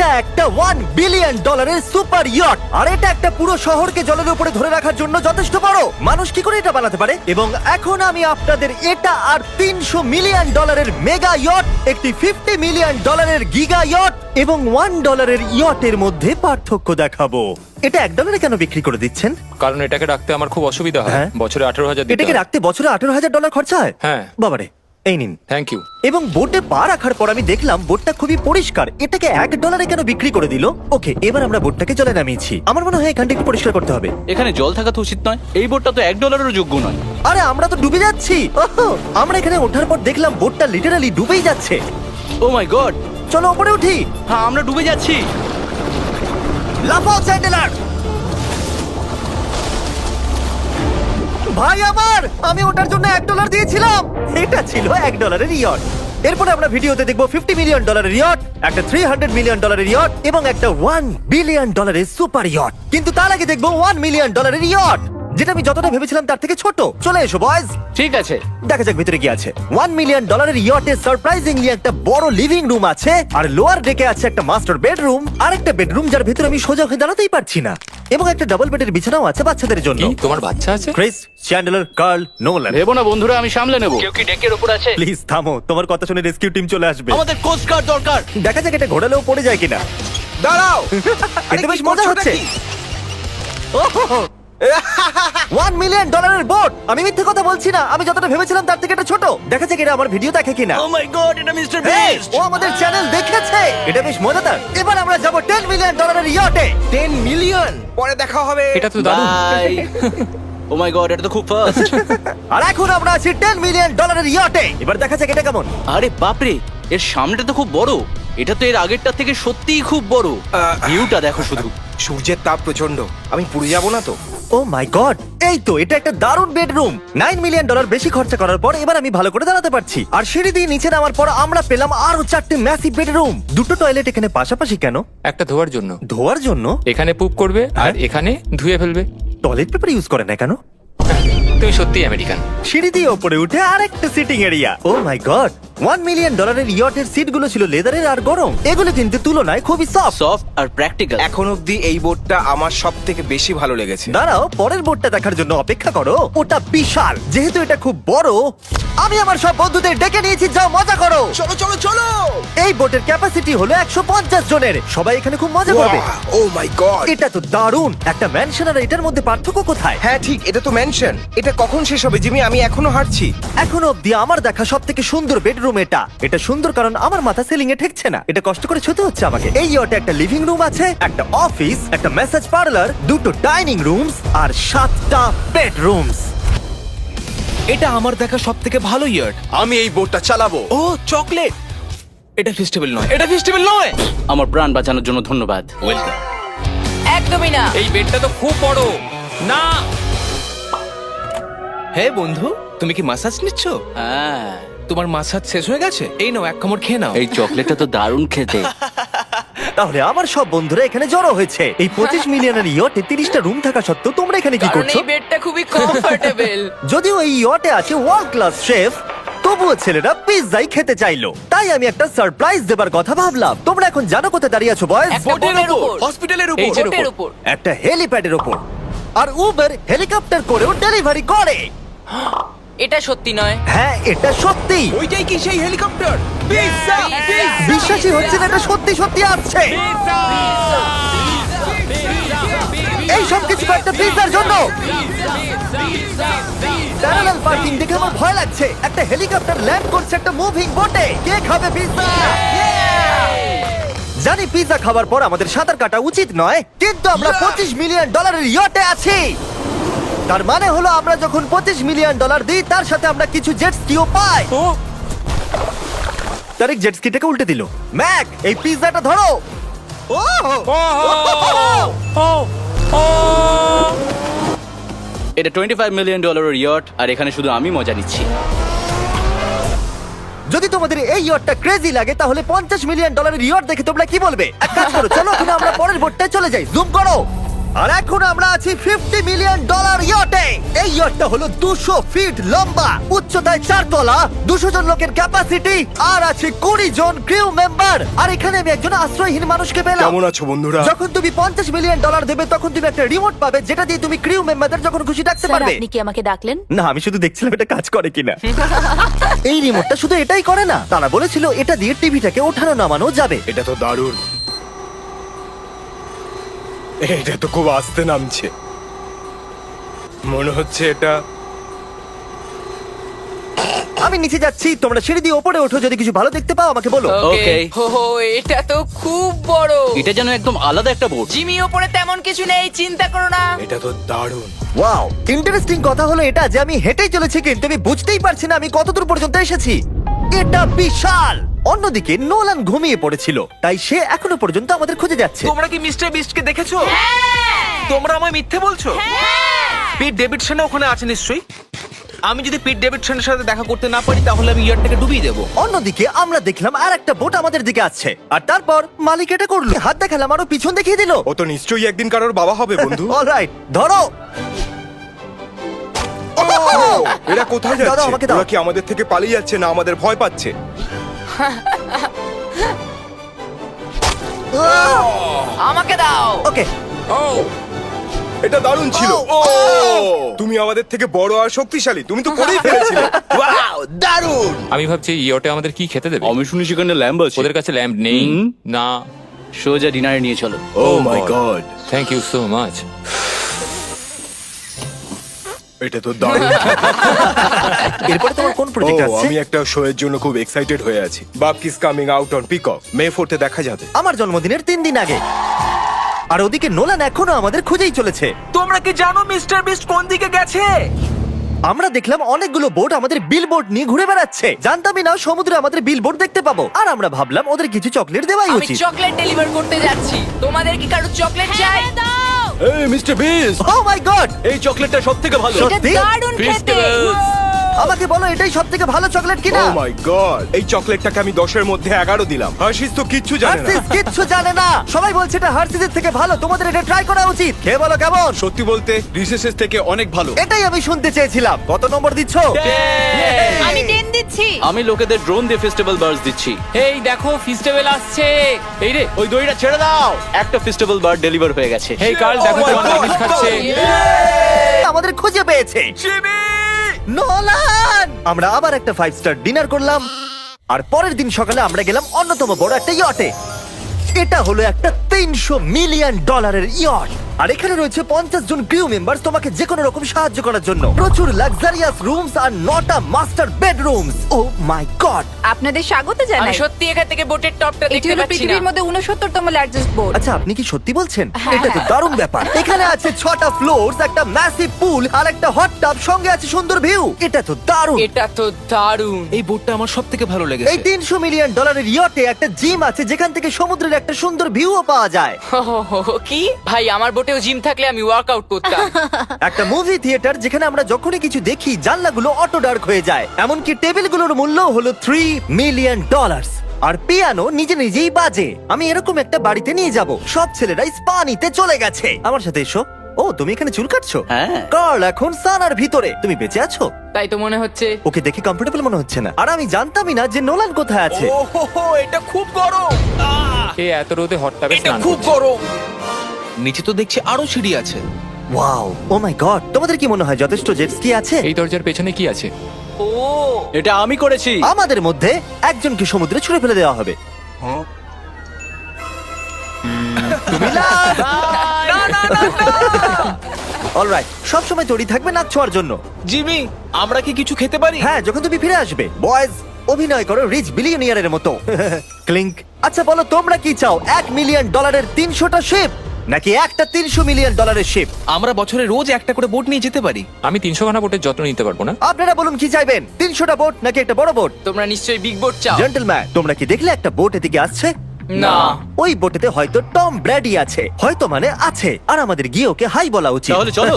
এটা একটা one billion ডলারের সুপার ইয়ট আর এটা একটা পুরো শহরকে জলের উপরে ধরে রাখার জন্য যথেষ্ট বড়। মানুষ কি করে এটা বানাতে পারে? এবং এখন আমি আপনাদের এটা আর তিনশো মিলিয়ন ডলারের মেগা ইয়ট একটি ফিফটি মিলিয়ন ডলারের গিগা ইয়ট এবং ওয়ান ডলারের ইয়টের মধ্যে পার্থক্য দেখাবো। এটা এক ডলারে কেন বিক্রি করে দিচ্ছেন? কারণ এটাকে রাখতে আমার খুব অসুবিধা হয়। হ্যাঁ। বছরে আঠারো হাজার এটাকে রাখতে বছরে আঠারো হাজার ডলার খরচা হয়? হ্যাঁ। বাবারে। এই নিন। থ্যাংক ইউ এবং বোটে পা রাখার পর আমি দেখলাম বোটটা খুবই পরিষ্কার। এটাকে এক ডলারে কেন বিক্রি করে দিল? ওকে এবার আমরা বোটটাকে জলে নামিয়েছি। আমার মনে হয় এখানটা একটু পরিষ্কার করতে হবে। এখানে জল থাকা তো উচিত নয়। এই বোটটা তো এক ডলারেরও যোগ্য নয়। আরে আমরা তো ডুবে যাচ্ছি। ওহো, আমরা এখানে ওঠার পর দেখলাম বোটটা লিটারালি ডুবেই যাচ্ছে। ও মাই গড চলো উপরে উঠি। হ্যাঁ আমরা ডুবে যাচ্ছি। লাফাও চ্যান্ডেলার ভাই আমার আমি ওটার জন্য এক ডলার দিয়েছিলাম। এটা ছিল এক ডলারের ইয়ট এরপরে আমরা ভিডিওতে দেখব ফিফটি মিলিয়ন ডলারের ইয়ট একটা থ্রি হান্ড্রেড মিলিয়ন ডলারের ইয়ট এবং একটা ওয়ান বিলিয়ন ডলারের সুপার ইয়ট কিন্তু তার আগে দেখব ওয়ান মিলিয়ন ডলারের ইয়ট যেটা আমি যতটা ভেবেছিলাম তার থেকে ছোট। চলে এসো বয়স ঠিক আছে। দেখা যাক ভিতরে কি আছে। ওয়ান মিলিয়ন ডলারের ইয়টে সারপ্রাইজিংলি একটা বড় লিভিং রুম আছে আর লোয়ার ডেকে আছে একটা মাস্টার বেডরুম আর একটা বেডরুম যার ভিতরে আমি সোজা হয়ে দাঁড়াতেই পারছি না। এবং একটা ডাবল বেডের বিছানাও আছে বাচ্চাদের জন্য। কি তোমার বাচ্চা আছে? ক্রিস চ্যান্ডেলার কার্ল নোলান ভেবো না বন্ধুরা আমি সামলে নেব। কেউ কি ডেকের উপর আছে? প্লিজ থামো। তোমার কথা শুনে রেস্কিউ টিম চলে আসবে। আমাদের কোস্ট গার্ড দরকার। দেখা যাক এটা ঘোরালেও পড়ে যায় কিনা। দাঁড়াও! এটা বেশ মজা হচ্ছে। ওয়ান মিলিয়ন ডলারের বোট আমি মিথ্যে কথা বলছি না। আমি যতটা ভেবেছিলাম তার থেকে এটা ছোট। দেখা যাক এটা আমার ভিডিও দেখে কিনা। ও মাই গড এটা মিস্টার এই, বিস্ট ও আমাদের চ্যানেল দেখেছে! এটা বেশ মজাদার। এবার আমরা যাব 10 মিলিয়ন ডলারের ইয়টে টেন মিলিয়ন পরে দেখা হবে। এটা তো দারুণ। বাই ও মাই গড এটা তো খুব ফাস্ট আর এখন আমরা আছি 10 মিলিয়ন ডলারের ইয়টে এবার দেখা যাক এটা কেমন। আরে বাপরে এর সামনেটা তো খুব বড়। এটা তো এর আগেরটা থেকে সত্যিই খুব বড়। ভিউটা দেখো শুধু। সূর্যের তাপ প্রচণ্ড আমি পুড়ে যাব না তো। ও মাই গড এই তো এটা একটা দারুণ বেডরুম নাইন মিলিয়ন ডলার বেশি খরচা করার পর এবার আমি ভালো করে দাঁড়াতে পারছি। আর সিঁড়ি দিয়ে নিচে নামার পর আমরা পেলাম আরও চারটে ম্যাসিভ বেডরুম দুটো টয়লেট এখানে পাশাপাশি কেন? একটা ধোয়ার জন্য। ধোয়ার জন্য? এখানে পুপ করবে আর হ্যাঁ? এখানে ধুয়ে ফেলবে। টয়লেট পেপার ইউজ করে না কেন? তুমি সত্যি আমেরিকান। সিঁড়ি দিয়ে ওপরে উঠে আরেকটা sitting area oh my god one million ডলারের ইয়টের সিটগুলো ছিল লেদারের আর গরম। এগুলো কিন্তু তুলনায় খুবই সফট সফট আর প্র্যাকটিক্যাল এখন অবধি এই বোর্ডটা আমার সব থেকে বেশি ভালো লেগেছে। দাঁড়াও পরের বোর্ডটা দেখার জন্য অপেক্ষা করো। ওটা বিশাল। যেহেতু এটা খুব বড় আমি আমার সব বন্ধুদের ডেকে নিয়েছি যাও মজা করো। চলো চলো চলো! এই বোটের ক্যাপাসিটি হলো একশো পঞ্চাশ জনের। সবাই এখানে খুব মজা করবে। ও মাই গড এটা তো দারুণ। একটা ম্যানশন আর এটার মধ্যে পার্থক্য কোথায়? হ্যাঁ ঠিক এটা তো মেনশন এটা কখন শেষ হবে জিমি? আমি এখনও হাঁটছি। এখনও অব্দি আমার দেখা সব থেকে সুন্দর বেডরুম এটা। এটা সুন্দর কারণ আমার মাথা সিলিং এ ঠেকছে না। এটা কষ্ট করে ছুতে হচ্ছে আমাকে। এই ইয়টে একটা লিভিং রুম আছে একটা অফিস একটা মেসেজ পার্লার দুটো ডাইনিং রুমস আর সাতটা বেডরুমস এটা আমার দেখা সব থেকে ভালো ইয়ার্ড আমি এই বোটটা চালাবো। ও চকলেট এটা ফেস্টিভ্যাল নয়। এটা ফেস্টিভ্যাল নয়! আমার প্রাণ বাঁচানোর জন্য ধন্যবাদ। ওয়েলকাম একদমই না। এই বেডটা তো খুব বড়। না! হে বন্ধু তুমি কি মাসাজ নিচ্ছ? হ্যাঁ। তোমার মাসাজ শেষ হয়ে গেছে? এই নাও এক কামড় খেয়ে নাও। এই চকলেটটা তো দারুণ খেতে। তাহলে আমার সব বন্ধুরা এখানে জড়ো হয়েছে। এই পঁচিশ মিলিয়নের ইয়টে তিরিশটা রুম থাকা সত্ত্বেও তোমরা এখানে কি কারণ করছ? এই বেডটা খুবই কমফোর্টেবল যদিও এই ইয়টে আছে ওয়ার্ল্ড ক্লাস শেফ তবুও ছেলেরা পিৎজাই খেতে চাইলো। তাই আমি একটা সারপ্রাইজ দেবার কথা ভাবলাম। তোমরা এখন জানো কোথায় দাঁড়িয়ে আছো বয়স একটা বোটের উপর। হসপিটালের এই উপর। বোটের উপর। একটা হেলিপ্যাডের ওপর আর উবের হেলিকপ্টার করেও ডেলিভারি করে। এটা সত্যি নয়। হ্যাঁ এটা সত্যি। ওইটাই কি সেই হেলিকপ্টার? বিশ্বাসই হচ্ছে না এটা সত্যি সত্যি আসছে। এই সব কিছু একটা পিৎজার জন্য। প্যারালাল পার্কিং দেখে আমার ভয় লাগছে। একটা হেলিকপ্টার ল্যান্ড করছে একটা মুভিং বোটে কে খাবে পিৎজা জানি পিৎজা খাবার পর আমাদের সাঁতার কাটা উচিত নয় কিন্তু আমরা পঁচিশ মিলিয়ন ডলারের ইয়টে আছি। তার মানে হলো আমরা যখন পঁচিশ মিলিয়ন ডলার দিই তার সাথে আমরা কিছু জেট স্কিও পাই। ও। তারিক জেট স্কিটাকে উল্টে দিল। ম্যাক এই পিৎজাটা ধরো। ও। এটা টোয়েন্টি ফাইভ মিলিয়ন ডলারের ইয়ট আর এখানে শুধু আমি মজা নিচ্ছি। যদি তোমাদের এই ইয়টটা ক্রেজি লাগে তাহলে পঞ্চাশ মিলিয়ন ডলারের ইয়ট দেখে তোমরা কি বলবে? এক কাজ করো চলো আমরা পরের বোটটায় চলে যাই। জুম করো। আর এখন আমরা আছি ফিফটি মিলিয়ন ডলার ইয়টে এই ইয়টটা হলো দুশো ফিট লম্বা উচ্চতায় চার তলা দুশো জন লোকের ক্যাপাসিটি আর আছে কুড়ি জন ক্রিউ মেম্বার আর এখানে আমি একজন আশ্রয়হীন মানুষকে পেলাম। কেমন আছো বন্ধুরা? যখন তুমি পঞ্চাশ মিলিয়ন ডলার দেবে তখন তুমি একটা রিমোট পাবে যেটা দিয়ে তুমি ক্রিউ মেম্বারদের যখন খুশি ডাকতে স্যার পারবে। আপনি কি আমাকে ডাকলেন? না আমি শুধু দেখছিলাম এটা কাজ করে কিনা। এই রিমোটটা শুধু এটাই করে না। তারা বলেছিল এটা দিয়ে টিভিটাকে ওঠানো নামানো যাবে। এটা তো দারুণ। এটা তো খুব আস্তে নামছে। মনে হচ্ছে এটা আমি নিচে যাচ্ছি তোমরা সিঁড়ি দিয়ে ওপরে ওঠো যদি কিছু ভালো দেখতে পাও আমাকে বলো। ওকে Okay. হো এটা তো খুব বড়। এটা যেন একদম আলাদা একটা বোট জিমি ওপরে তেমন কিছু নেই চিন্তা করো না। এটা তো দারুণ। ওয়াও ইন্টারেস্টিং কথা হলো এটা যে আমি হেঁটেই চলেছি কিন্তু আমি বুঝতেই পারছি না আমি কতদূর পর্যন্ত এসেছি। এটা বিশাল! অন্যদিকে নোলান ঘুমিয়ে পড়েছিল তাই সে এখনও পর্যন্ত আমাদের খুঁজে যাচ্ছে। তোমরা কি মিস্টার বিস্টকে দেখেছ? তোমরা আমায় মিথ্যে বলছো? পিট ডেভিডসন ওখানে আছে নিশ্চয়ই? আমি যদি পিট ডেভিডসনের সাথে দেখা করতে না পারি তাহলে আমি ইয়ারটাকে ডুবিয়ে দেবো। অন্যদিকে আমরা দেখলাম আর একটা বোট আমাদের দিকে আসছে আর তারপর মালিক এটা করল। হাত দেখালাম আরও পিছন দেখিয়ে দিল। ও তো নিশ্চয়ই একদিন কারোর বাবা হবে বন্ধু। অলরাইট ধরো। এরা কোথায় যাচ্ছে? আমাকে দাও। ওরা কি আমাদের থেকে পালিয়ে যাচ্ছে না আমাদের ভয় পাচ্ছে? আমাকে দাও। ওকে। ও এটা দারুণ ছিল। ও। তুমি আমাদের থেকে বড় আর শক্তিশালী তুমি তো করেই ফেলেছিলে। ওয়াও দারুণ। আমি ভাবছি ইয়োটে আমাদের কি খেতে দেবে? আমি শুনি সেখানে ল্যাম্ব আছে। ওদের কাছে ল্যাম্প নেই না। সোজা ডিনারে নিয়ে চলো। ও my god thank you so much এটা তো দারুণ। এরপরে তোমার কোন ও প্রজেক্ট আছে? আমি একটা শো এর জন্য খুব এক্সাইটেড হয়ে আছি। বাপ kiss coming out on Peacock May ফোর্থে দেখা যাবে। আমার জন্মদিনের তিন দিন আগে। আর ওদিকে নোলান এখনও আমাদের খুঁজেই চলেছে। তোমরা কি জানো মিস্টার বিস্ট কোন দিকে গেছে? আমরা দেখলাম অনেকগুলো বোট আমাদের বিল বোর্ড নিয়ে ঘুরে বেড়াচ্ছে। জানতামই না সমুদ্রে আমাদের বিল বোর্ড দেখতে পাবো। আর আমরা ভাবলাম ওদের কিছু চকলেট দেওয়াই আমি উচিত। চকলেট ডেলিভার করতে যাচ্ছি। তোমাদের কি কারও চকলেট চাই? এই মিস্টার বিস। ও মাই গড এই চকলেটটা সবথেকে ভালো। সত্যি? দারুণ খেতে! আমাকে বলো এটাই সব থেকে ভালো চকলেট কিনা? ও মাই গড এই চকলেটটাকে আমি দশের মধ্যে এগারো দিলাম। হার্শিস তো কিচ্ছু জানে না। হার্সিস কিচ্ছু জানে না। সবাই বলছে এটা হার্সিসের থেকে ভালো তোমাদের এটা ট্রাই করা উচিত। খেয়ে বলো কেমন? সত্যি বলতে রিসেসেস থেকে অনেক ভালো। এটাই আমি শুনতে চেয়েছিলাম। কত নম্বর দিচ্ছ? আমি টেন দিচ্ছি। আমি লোকেদের ড্রোন দিয়ে ফেস্টিভ্যাল বার্স দিচ্ছি। এই দেখো ফেস্টিভ্যাল আসছে। এই রে ওই দড়িটা ছেড়ে দাও। একটা ফেস্টিভ্যাল বার্ড ডেলিভার হয়ে গেছে। হেই কার্ল দেখো Oh তোমার নাগিস খাচ্ছে। আমাদের খুঁজে পেয়েছে। নোলান! আমরা আবার একটা ফাইভ স্টার ডিনার করলাম। আর পরের দিন সকালে আমরা গেলাম অন্যতম বড় একটা ইয়টে এটা হলো একটা তিনশো মিলিয়ন ডলারের ইয়ট আর এখানে রয়েছে পঞ্চাশ জন ক্রিউ মেম্বার তোমাকে যে কোনো রকম সাহায্য করার জন্য। প্রচুর লাক্সারিয়াস রুমস আর নটা master bedrooms O my god আপনাদের স্বাগত আমি জানাই সত্যি এখান থেকে বোটের টপটা এটি দেখতে হলো পাচ্ছি না। পৃথিবীর মধ্যে উনসত্তরতম লার্জেস্ট বোর্ড আচ্ছা আপনি কি সত্যি বলছেন? হ্যাঁ, এটা তো। দারুণ ব্যাপার। এখানে আছে ছটা ফ্লোর একটা ম্যাসিভ পুল আর একটা হট টাব সঙ্গে আছে সুন্দর ভিউ এটা তো দারুণ। এটা তো দারুণ। এই বোটটা আমার সব থেকে ভালো এই লেগেছে তিনশো মিলিয়ন ডলারের ইয়টে একটা জিম আছে যেখান থেকে সমুদ্রের একটা সুন্দর ভিউও পাওয়া যায়। কি? ভাই আমার বোটেও জিম থাকলে আমি ওয়ার্কআউট করতাম। একটা মুভি থিয়েটার যেখানে আমরা যখনই কিছু দেখি জানলাগুলো অটো ডার্ক হয়ে যায়। এমনকি টেবিলগুলোর মূল্য হলো থ্রি মিলিয়ন ডলার আর পিয়ানো নিজে নিজেই বাজে। আমি এরকম একটা বাড়িতে নিয়ে যাব। সব ছেলেরাই স্পা নিতে চলে গেছে। আমার সাথে এসো। ও তুমি এখানে চুল কাটছো? হ্যাঁ। কার্ল এখন সানার ভিতরে। তুমি বেঁচে আছো? তাই তো মনে হচ্ছে। ওকে দেখে কমফোর্টেবল মনে হচ্ছে না। আর আমি জানতামই না যে নোলান কোথায় আছে। ও এটা খুব গরম। এত রোদে হট টাবে এটা স্নান খুব করছে। গরম। নিচে তো দেখছি আরও সিঁড়ি আছে। ওয়াও। ও মাই গড তোমাদের কি মনে হয় যথেষ্ট জেট স্কি আছে? এই দরজার পেছনে কি আছে? ও এটা আমি করেছি। আমাদের মধ্যে একজনকে সমুদ্রে ছুড়ে ফেলে দেওয়া হবে। অলরাইট সব সময় তৈরি থাকবে নাচ ছোঁয়ার জন্য। জিমি আমরা কি কিছু খেতে পারি? হ্যাঁ যখন তুমি ফিরে আসবে। বয়েজ অভিনয় করো রিচ বিলিয়নিয়ারের মতো। ক্লিংক আচ্ছা বলো তোমরা কি চাও? এক মিলিয়ন ডলারের তিনশোটা শেপ নাকি একটা তিনশো মিলিয়ন ডলারের শেপ আমরা বছরে রোজ একটা করে বোট নিয়ে যেতে পারি। আমি তিনশো খানা বোটের যত্ন নিতে পারব না। আপনারা বলুন কি চাইবেন? তিনশোটা বোট নাকি একটা বড় বোট তোমরা নিশ্চয়ই বিগ বোট চাও। জেন্টলম্যান তোমরা কি দেখলে একটা বোট এদিকে আসছে? না। ওই বোটেতে হয়তো টম ব্র্যাডি আছে। হয়তো মানে আছে। আর আমাদের গিয়ে ওকে হাই বলা উচিত। তাহলে চলো।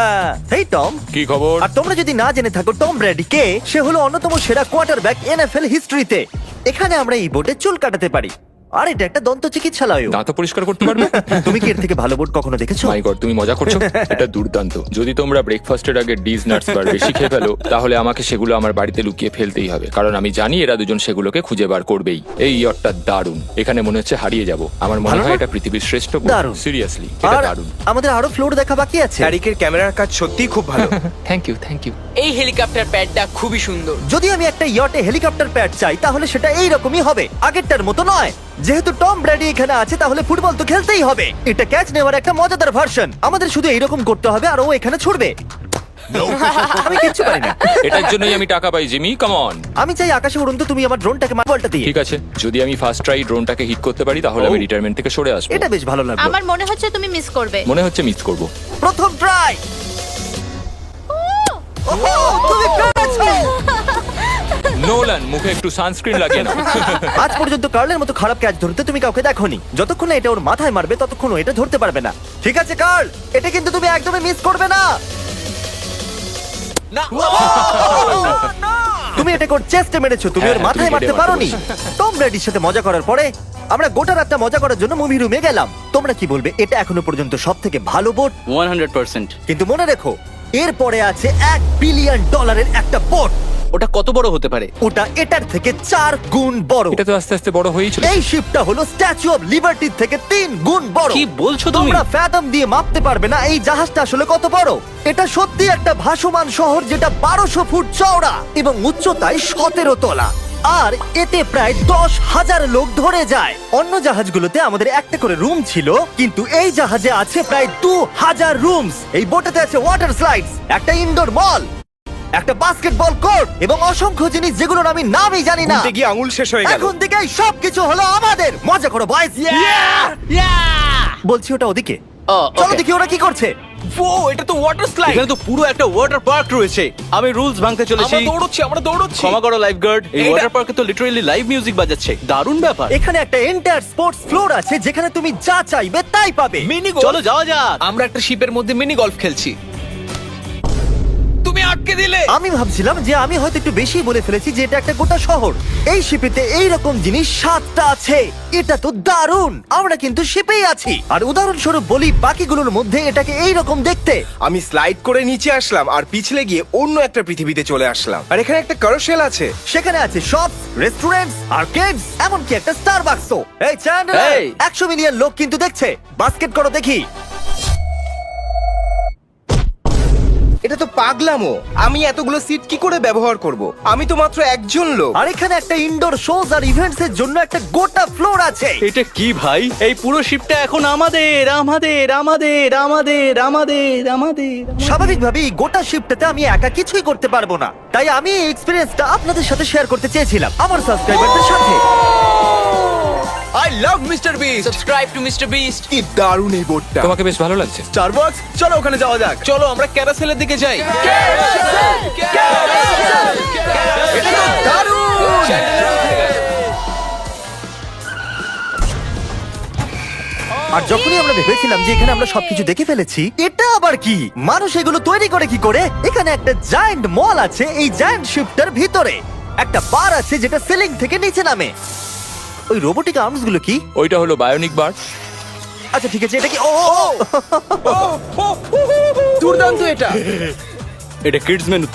হেই টম। কি খবর? আর তোমরা যদি না জেনে থাকো টম ব্র্যাডি কে? সে হলো অন্যতম সেরা কোয়ার্টারব্যাক এনএফএল হিস্ট্রিতে এখানে আমরা এই বোটে চুল কাটাতে পারি। আর এটা একটা দন্ত চিকিৎসালয় দাঁতও পরিষ্কার করতে পারবে? তুমি কি এর থেকে ভালো বোট কখনো দেখেছ? মাই গড তুমি মজা করছ? এটা দুর্দান্ত। যদি তোমরা ব্রেকফাস্টের আগে ডিজ নাটস বার বেশি খেয়ে ফেলো তাহলে আমাকে সেগুলো আমার বাড়িতে লুকিয়ে ফেলতেই হবে। কারণ আমি জানি এরা দুজন সেগুলোকে খুঁজে বার করবেই। এই ইয়টটা দারুণ। এখানে মনে হচ্ছে হারিয়ে যাব। আমার মনে হয়? এটা পৃথিবীর শ্রেষ্ঠ দারুণ। সিরিয়াসলি এটা আর দারুণ। আমাদের আরও ফ্লোর দেখা বাকি আছে। তারিকের ক্যামেরার কাজ সত্যিই খুব ভালো। থ্যাংক ইউ থ্যাংক ইউ এই হেলিকপ্টার প্যাডটা খুবই সুন্দর। যদি আমি একটা ইয়টে হেলিকপ্টার প্যাড চাই তাহলে সেটা এই রকমই হবে। আগেরটার মতো নয়। যেহেতু টম ব্র্যাডি এখানে আছে তাহলে ফুটবল তো খেলতেই হবে। এটা ক্যাচ নেওয়ার একটা মজাদার ভার্সন আমাদের শুধু এইরকম করতে হবে আর ও এখানে ছুটবে। আমি কিচ্ছু পারি না। এটার জন্যই আমি টাকা পাই জিমি কাম অন আমি চাই আকাশে তুমি আমার ড্রোনটাকে বলটা দিয়ে। ঠিক আছে যদি আমি ফার্স্ট ট্রাই ড্রোনটাকে হিট করতে পারি তাহলে আমি রিটায়ারমেন্ট থেকে সরে আসব। এটা বেশ ভালো লাগল। আমার মনে হচ্ছে তুমি মিস করবে। মনে হচ্ছে মিস করব। প্রথম ট্রাই তুমি পেরেছ! নোলান মুখে একটু সানস্ক্রিন লাগিয়ে নাও। আজ পর্যন্ত কার্লের মতো খারাপ ক্যাচ ধরতে তুমি কাউকে দেখোনি। যতক্ষণ না এটা ওর মাথায় মারবে ততক্ষণ ও এটা ধরতে পারবে না। ঠিক আছে কার্ল? এটা কিন্তু তুমি একদমই মিস করবে না। না। তুমি এটা কোর চেস্টে মেরেছো তুমি ওর হ্যাঁ, মাথায় মারতে পারোনি। টম ব্র্যাডির সাথে মজা করার পরে আমরা গোটা রাতটা মজা করার জন্য মুভি রুমে গেলাম। তোমরা কি বলবে এটা এখনও পর্যন্ত সব থেকে ভালো বোট ওয়ান হান্ড্রেড পার্সেন্ট। কিন্তু মনে রেখো এরপরে আছে এক বিলিয়ন ডলারের একটা বোট ওটা কত বড় হতে পারে? ওটা এটার থেকে চার গুণ বড়। এটা তো আস্তে আস্তে বড় হয়েই চলে এই শিপটা হলো স্ট্যাচু অফ লিবার্টির থেকে তিন গুণ বড়। কি বলছো তুমি? তোমরা ফ্যাদম দিয়ে মাপতে পারবে না এই জাহাজটা আসলে কত বড়। এটা সত্যি একটা ভাসমান শহর যেটা বারোশো ফুট চওড়া এবং উচ্চতায় সতেরো তলা। আর এতে প্রায় দশ হাজার লোক ধরে যায়। অন্য জাহাজগুলোতে আমাদের একটা করে রুম ছিল কিন্তু এই জাহাজে আছে প্রায় দু হাজার রুমস এই বোটেতে আছে ওয়াটার স্লাইডস একটা ইনডোর মল একটা বাস্কেটবল কোর্ট এবং অসংখ্য জিনিস যেগুলোর আমি নামই জানি না। গিয়ে আঙুল শেষ হয়ে গেল। এখন থেকে সবকিছু হলো আমাদের। মজা করো বয়স বলছি ওটা ওদিকে। চলো দেখি ওরা কি করছে। ও এটা তো ওয়াটার স্লাইড এখানে তো পুরো একটা ওয়াটার পার্ক রয়েছে। আমি রুলস ভাঙতে চলেছি। আমরা দৌড়চ্ছি আমরা দৌড়চ্ছি। ক্ষমা করো লাইফ গার্ড এই ওয়াটার পার্কে তো লিটারালি লাইভ মিউজিক বাজাচ্ছে। দারুণ ব্যাপার। এখানে একটা এন্টায়ার স্পোর্টস ফ্লোর আছে যেখানে তুমি যা চাইবে তাই পাবে। মিনি চলো যাওয়া যাক। আমরা একটা শিপের মধ্যে মিনি গলফ খেলছি। আটকে দিলে? আমি ভাবছিলাম যে আমি হয়তো একটু বেশি বলে ফেলেছি যে এটা একটা গোটা শহর। এই শিপেতে এই রকম জিনিস সাতটা আছে। এটা তো দারুণ! আমরা কিন্তু শিপেই আছি। আর উদাহরণস্বরূপ বলি বাকিগুলোর মধ্যে এটাকে এই রকম দেখতে। আমি স্লাইড করে নিচে আসলাম আর পিছলে গিয়ে অন্য একটা পৃথিবীতে চলে আসলাম। আর এখানে একটা কারোশেল আছে। সেখানে আছে শপ রেস্টুরেন্ট আর্কেডস এমনকি একটা স্টার বাক্সও এই চ্যান্ডেলার! এই! একশো মিলিয়ন লোক কিন্তু দেখছে। বাস্কেট করো দেখি। এটা তো পাগলামো। আমি এতগুলো সিট কি করে ব্যবহার করব? আমি তো মাত্র একজন লোক। আর এখানে একটা ইনডোর শোজ আর ইভেন্টস এর জন্য একটা গোটা ফ্লোর আছে। এটা কি ভাই? এই পুরো শিপটা এখন আমাদের আমাদের আমাদের আমাদের আমাদের আমাদের স্বাভাবিকভাবেই গোটা শিফটটাতে আমি একা কিছুই করতে পারব না। তাই আমি এই এক্সপিরিয়েন্সটা আপনাদের সাথে শেয়ার করতে চেয়েছিলাম আমার সাবস্ক্রাইবারদের সাথে। I love mister Beast subscribe to mister Beast কি দারুণ এই বোর্ডটা। তোমাকে বেশ ভালো লাগছে। স্টারবাকস চলো ওখানে যাওয়া যাক। চলো আমরা ক্যারাসেলের দিকে যাই। এটা তো দারুণ! আর যখনই আমরা ভেবেছিলাম যে এখানে আমরা সবকিছু দেখে ফেলেছি এটা আবার কি? মানুষ এগুলো তৈরি করে কি করে? এখানে একটা জায়ান্ট মল আছে এই জায়ান্ট শিফটার ভিতরে। একটা বার আছে যেটা সিলিং থেকে নিচে নামে। ওই রোবোটিক আর্মসগুলো কি ওইটা হলো বায়োনিক বার আচ্ছা ঠিক আছে এটা কি ও ও, ও, দুর্দান্ত এটা এটা কিডস মেনু